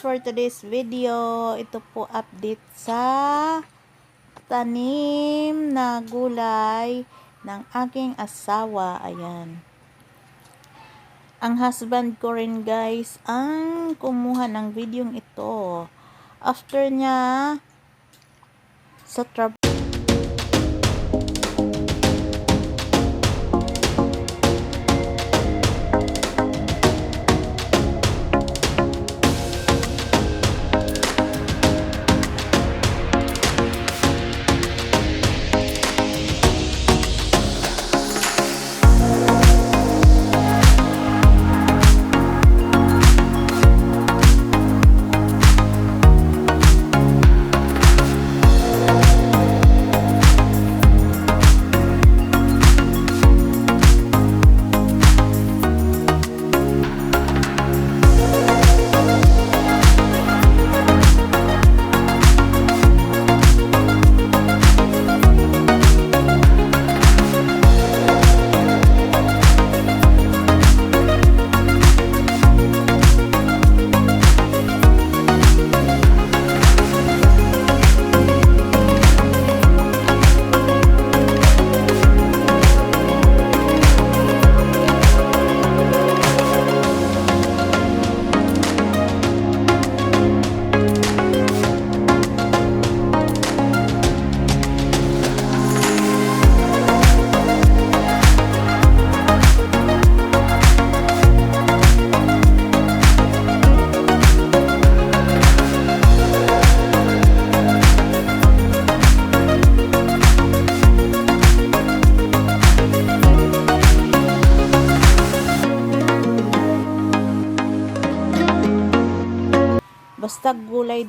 for today's video. Ito po update sa tanim na gulay ng aking asawa. Ayan. Ang husband ko rin guys ang kumuha ng video ito. After niya sa trabaho basta gulay